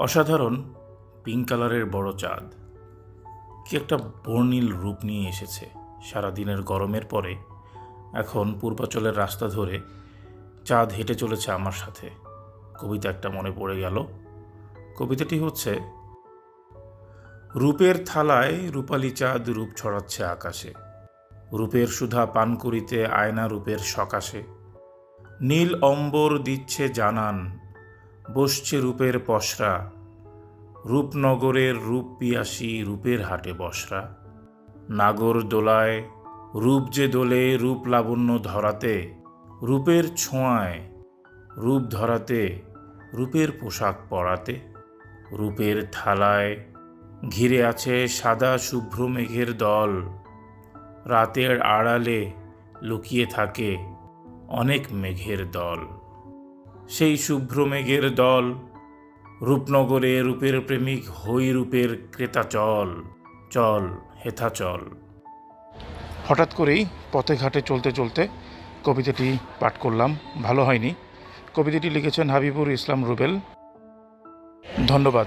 অসাধারণ পিঙ্ক কালারের বড় চাঁদ। কি একটা বর্ণিল রূপ নিয়ে এসেছে সারাদিনের গরমের পরে। এখন পূর্বাচলের রাস্তা ধরে চাঁদ হেঁটে চলেছে আমার সাথে। কবিতা একটা মনে পড়ে গেল। কবিতাটি হচ্ছে, রূপের থালায় রূপালী চাঁদ রূপ ছড়াচ্ছে আকাশে। রূপের সুধা পান করিতে আয়না রূপের সকাশে। নীল অম্বর দিচ্ছে জানান বসছে রূপের পসরা রূপনগরের রূপ পিয়াসী রূপের হাটে বসরা। নাগর দোলায় রূপ যে দোলে রূপ লাবণ্য ধরাতে, রূপের ছোঁয়ায় রূপ ধরাতে, রূপের পোশাক পরাতে, রূপের থালায় ঘিরে আছে সাদা শুভ্র মেঘের দল। রাতের আড়ালে লুকিয়ে থাকে অনেক মেঘের দল। সেই শুভ্র মেঘের দল, রূপনগরে রূপের প্রেমিক হই রূপের ক্রেতা চল চল হেথা চল। হঠাৎ করেই পথে ঘাটে চলতে চলতে কবিতাটি পাঠ করলাম, ভালো হয়নি। কবিতাটি লিখেছেন হাবিবুর ইসলাম রুবেল। ধন্যবাদ।